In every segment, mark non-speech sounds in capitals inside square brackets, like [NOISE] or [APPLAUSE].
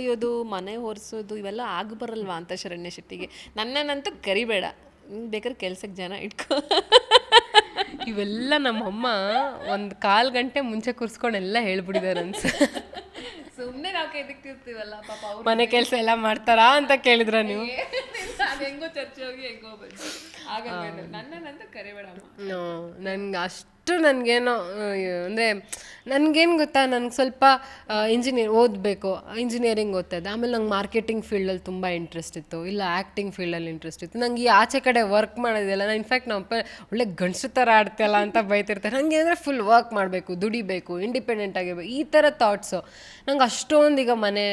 ತೊಳೆಯೋದು ಮನೆ ಒರೆಸೋದು ಇವೆಲ್ಲ ಆಗ ಬರಲ್ವಾ ಅಂತ ಶರಣ್ಯ ಶೆಟ್ಟಿಗೆ. ನನ್ನನ್ನಂತೂ ಕರಿಬೇಡ. ಬೇಕಾದ್ರೆ ಕೆಲ್ಸಕ್ಕೆ ಜನ ಇಟ್ಕೋ. ಇವೆಲ್ಲ ನಮ್ಮಮ್ಮ ಒಂದು ಕಾಲು ಗಂಟೆ ಮುಂಚೆ ಕೂರ್ಸ್ಕೊಂಡು ಎಲ್ಲ ಹೇಳ್ಬಿಟ್ಟಿದ್ದಾರೆ ಅನ್ಸ ಸುಮ್ಮನೆ ನಾವು ಕೆದಕ್ತಿರ್ತೀವಲ್ಲ ಪಾಪ ಅವ್ರು ಮನೆ ಕೆಲಸ ಎಲ್ಲ ಮಾಡ್ತಾರಾ ಅಂತ ಕೇಳಿದ್ರ ನೀವು? ಅದು ಹೆಂಗೋ ಚರ್ಚೆ ಹೋಗಿ ಹೆಂಗೋ ಬಂದು ಆಗಲ್ಲ ನನ್ನನ್ನಂತೂ ಕರಿಬೇಡ ನನ್ಗೆ ಅಷ್ಟು ನನಗೇನೋ ಅಂದರೆ ನನಗೇನು ಗೊತ್ತಾ, ನನಗೆ ಸ್ವಲ್ಪ ಇಂಜಿನಿಯರ್ ಓದಬೇಕು ಇಂಜಿನಿಯರಿಂಗ್ ಓದ್ತಾಯಿದ್ದೆ. ಆಮೇಲೆ ನಂಗೆ ಮಾರ್ಕೆಟಿಂಗ್ ಫೀಲ್ಡಲ್ಲಿ ತುಂಬ ಇಂಟ್ರೆಸ್ಟ್ ಇತ್ತು. ಇಲ್ಲ ಆ್ಯಕ್ಟಿಂಗ್ ಫೀಲ್ಡಲ್ಲಿ ಇಂಟ್ರೆಸ್ಟ್ ಇತ್ತು. ನಂಗೆ ಈ ಆಚೆ ಕಡೆ ವರ್ಕ್ ಮಾಡೋದಿಲ್ಲ ನಾನು ಇನ್ಫ್ಯಾಕ್ಟ್ ನಮ್ಮ ಅಪ್ಪ ಒಳ್ಳೆ ಗಂಡಸು ಥರ ಆಡ್ತಿಲ್ಲ ಅಂತ ಬೈತಿರ್ತಾರೆ. ನನಗೆ ಅಂದರೆ ಫುಲ್ ವರ್ಕ್ ಮಾಡಬೇಕು, ದುಡಿಬೇಕು ಇಂಡಿಪೆಂಡೆಂಟ್ ಆಗಿರ್ಬೇಕು, ಈ ಥರ ಥಾಟ್ಸು ನಂಗೆ ಅಷ್ಟೊಂದು ಈಗ ಮನೆ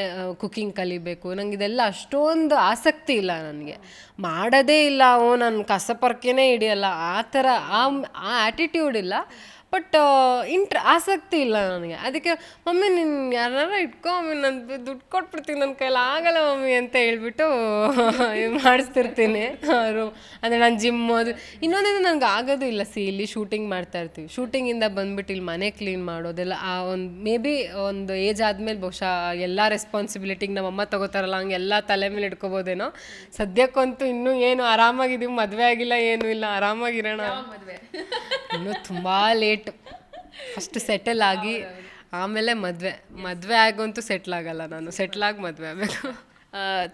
ಕುಕ್ಕಿಂಗ್ ಕಲಿಬೇಕು. ನಂಗೆ ಇದೆಲ್ಲ ಅಷ್ಟೊಂದು ಆಸಕ್ತಿ ಇಲ್ಲ ನನಗೆ. ಮಾಡೋದೇ ಇಲ್ಲ, ಓ, ನಾನು ಕಸಪರ್ಕೆನೇ ಹಿಡಿಯಲ್ಲ. ಆ ಥರ ಆ ಆ ಆ್ಯಟಿಟ್ಯೂಡ್ ಇಲ್ಲ. ಬಟ್ ಇಂಟ್ರ, ಆಸಕ್ತಿ ಇಲ್ಲ ನನಗೆ. ಅದಕ್ಕೆ, ಮಮ್ಮಿ, ನೀನು ಯಾರ ಇಟ್ಕೊ, ಮಮ್ಮಿ, ನಾನು ದುಡ್ಡು ಕೊಟ್ಬಿಡ್ತೀನಿ ನನ್ನ ಕೈಲಿ ಆಗಲ್ಲ ಮಮ್ಮಿ ಅಂತ ಹೇಳ್ಬಿಟ್ಟು [LAUGHS] ಮಾಡಿಸ್ತಿರ್ತೀನಿ. ಅವರು, ಅಂದರೆ ನಾನು ಜಿಮ್ ಅದು ಇನ್ನೊಂದಿದು ನನಗೆ ಆಗೋದು ಇಲ್ಲ ಸಿ, ಇಲ್ಲಿ ಶೂಟಿಂಗ್ ಮಾಡ್ತಾ ಇರ್ತೀವಿ. ಶೂಟಿಂಗಿಂದ ಬಂದ್ಬಿಟ್ಟು ಇಲ್ಲಿ ಮನೆ ಕ್ಲೀನ್ ಮಾಡೋದೆಲ್ಲ, ಆ ಒಂದು, ಮೇ ಬಿ ಒಂದು ಏಜ್ ಆದಮೇಲೆ ಬಹುಶಃ ಎಲ್ಲ ರೆಸ್ಪಾನ್ಸಿಬಿಲಿಟಿಗೆ ನಮ್ಮಮ್ಮ ತಗೋತಾರಲ್ಲ, ಹಂಗೆ ಎಲ್ಲ ತಲೆ ಮೇಲೆ ಇಟ್ಕೋಬೋದೇನೋ. ಸದ್ಯಕ್ಕಂತೂ ಇನ್ನೂ ಏನು ಆರಾಮಾಗಿದ್ದೀವಿ, ಮದುವೆ ಆಗಿಲ್ಲ, ಏನೂ ಇಲ್ಲ, ಆರಾಮಾಗಿರೋಣ. ಮದುವೆ? ಇನ್ನೂ ತುಂಬ ಲೇಟ್ ಫಸ್ಟ್ ಸೆಟಲ್ ಆಗಿ ಆಮೇಲೆ ಮದುವೆ. ಮದುವೆ ಆಗಂತೂ ಸೆಟ್ಲ್ ಆಗಲ್ಲ ನಾನು. ಸೆಟ್ಲ್ ಆಗಿ ಮದುವೆ ಆಗಬೇಕು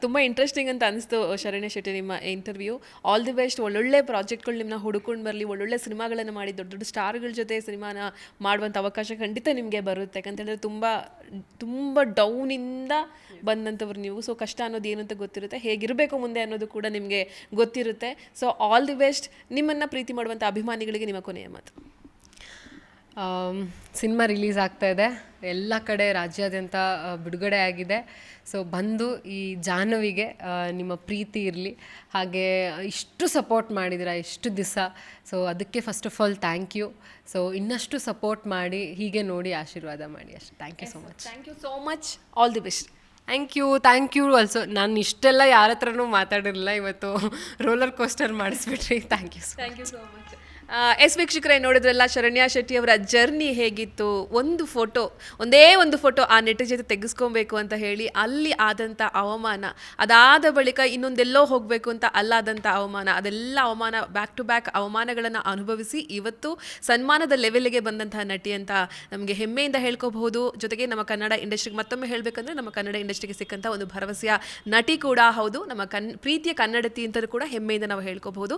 ತುಂಬ ಇಂಟ್ರೆಸ್ಟಿಂಗ್ ಅಂತ ಅನಿಸ್ತು, ಶರಣ್ಯ ಶೆಟ್ಟಿ ನಿಮ್ಮ ಇಂಟರ್ವ್ಯೂ ಆಲ್ ದಿ ಬೆಸ್ಟ್ ಒಳ್ಳೊಳ್ಳೆ ಪ್ರಾಜೆಕ್ಟ್ಗಳು ನಿಮ್ಮನ್ನ ಹುಡುಕೊಂಡು ಬರಲಿ, ಒಳ್ಳೊಳ್ಳೆ ಸಿನಿಮಾಗಳನ್ನು ಮಾಡಿ, ದೊಡ್ಡ ದೊಡ್ಡ ಸ್ಟಾರ್ಗಳ ಜೊತೆ ಸಿನಿಮಾನ ಮಾಡುವಂಥ ಅವಕಾಶ ಖಂಡಿತ ನಿಮಗೆ ಬರುತ್ತೆ. ಯಾಕಂತೇಳಿದ್ರೆ ತುಂಬ ತುಂಬ ಡೌನಿಂದ ಬಂದಂಥವ್ರು ನೀವು. ಸೊ ಕಷ್ಟ ಅನ್ನೋದು ಏನು ಅಂತ ಗೊತ್ತಿರುತ್ತೆ. ಹೇಗಿರಬೇಕು ಮುಂದೆ ಅನ್ನೋದು ಕೂಡ ನಿಮಗೆ ಗೊತ್ತಿರುತ್ತೆ. ಸೊ ಆಲ್ ದಿ ಬೆಸ್ಟ್ ನಿಮ್ಮನ್ನು ಪ್ರೀತಿ ಮಾಡುವಂಥ ಅಭಿಮಾನಿಗಳಿಗೆ ನಿಮ್ಮ ಕೊನೆಯ ಮಾತು. ಸಿನಿಮಾ ರಿಲೀಸ್ ಆಗ್ತಾ ಇದೆ. ಎಲ್ಲ ಕಡೆ ರಾಜ್ಯಾದ್ಯಂತ ಬಿಡುಗಡೆ ಆಗಿದೆ. ಸೊ ಬಂದು ಈ ಜಾಹ್ನವಿಗೆ ನಿಮ್ಮ ಪ್ರೀತಿ ಇರಲಿ. ಹಾಗೆ ಇಷ್ಟು ಸಪೋರ್ಟ್ ಮಾಡಿದಿರ ಇಷ್ಟು ದಿವಸ. ಸೊ ಅದಕ್ಕೆ first of all thank you so ಇನ್ನಷ್ಟು ಸಪೋರ್ಟ್ ಮಾಡಿ ಹೀಗೆ ನೋಡಿ ಆಶೀರ್ವಾದ ಮಾಡಿ. ಅಷ್ಟು. Thank you so much thank you so much all the best thank you thank you also ನಾನು ಇಷ್ಟೆಲ್ಲ ಯಾರ ಹತ್ರನೂ ಮಾತಾಡಿರಲಿಲ್ಲ. ಇವತ್ತು roller coaster ಮಾಡಿಸ್ಬಿಟ್ರಿ. Thank you so thank you so much yes ವೀಕ್ಷಕರೇ ನೋಡಿದ್ರಲ್ಲ, ಶರಣ್ಯ ಶೆಟ್ಟಿ ಅವರ ಜರ್ನಿ ಹೇಗಿತ್ತು? ಒಂದು ಫೋಟೋ, ಒಂದೇ ಒಂದು ಫೋಟೋ ಆ ನೆಟ್ಟ ಜೊತೆ ತೆಗೆಸ್ಕೊಬೇಕು ಅಂತ ಹೇಳಿ ಅಲ್ಲಿ ಆದಂಥ ಅವಮಾನ. ಅದಾದ ಬಳಿಕ ಇನ್ನೊಂದೆಲ್ಲೋ ಹೋಗಬೇಕು ಅಂತ ಅಲ್ಲಾದಂಥ ಅವಮಾನ. ಅದೆಲ್ಲ ಅವಮಾನ ಬ್ಯಾಕ್ ಟು ಬ್ಯಾಕ್ ಅವಮಾನಗಳನ್ನು ಅನುಭವಿಸಿ ಇವತ್ತು ಸನ್ಮಾನದ ಲೆವೆಲ್ಗೆ ಬಂದಂತಹ ನಟಿ ಅಂತ ನಮಗೆ ಹೆಮ್ಮೆಯಿಂದ ಹೇಳ್ಕೋಬಹುದು. ಜೊತೆಗೆ ನಮ್ಮ ಕನ್ನಡ ಇಂಡಸ್ಟ್ರಿಗೆ ಮತ್ತೊಮ್ಮೆ ಹೇಳಬೇಕಂದ್ರೆ ನಮ್ಮ ಕನ್ನಡ ಇಂಡಸ್ಟ್ರಿಗೆ ಸಿಕ್ಕಂಥ ಒಂದು ಭರವಸೆಯ ನಟಿ ಕೂಡ ಹೌದು. ನಮ್ಮ ಕನ್, ಪ್ರೀತಿಯ ಕನ್ನಡತಿ ಅಂತಲೂ ಕೂಡ ಹೆಮ್ಮೆಯಿಂದ ನಾವು ಹೇಳ್ಕೋಬಹುದು.